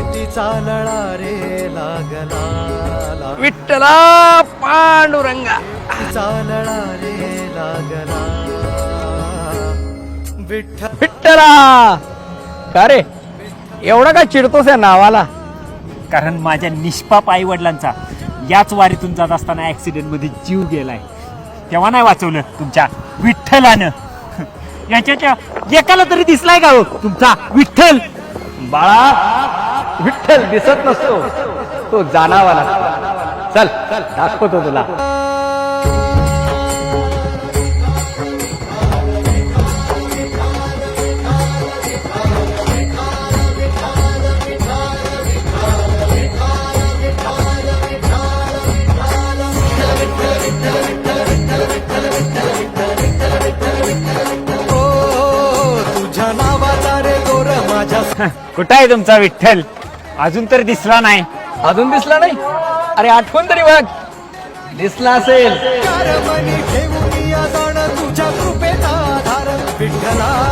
प्रीतीचा लळा रे लागला विठ्ठला पांडुरंगा. लळा रे लागला. विठ्ठल विठ्ठला! का रे? एवढा का चिडतोस या नावाला? कारण माझ्या निष्पाप आई वडिलांचा याच वारीतून जात असताना ऍक्सिडेंटमध्ये जीव गेलाय. तेव्हा नाही वाचवलं तुमच्या विठ्ठलानं. याच्या एकाला तरी दिसलाय का हो तुमचा विठ्ठल? बाळा! विठ्ठल दिसत नसतो. तो जाणावाला चल चल दाखवतो तुला. ओ तुझ्या नावाचा रे गोर माझ्या कुठं आहे तुमचा विठ्ठल? अजून तर दिसला नाही. अजून दिसला नाही? अरे आठवण तरी बघ. दिसला असेल. ठेवून या जाण तुझ्या कृपेचा आधार. विठ्ठला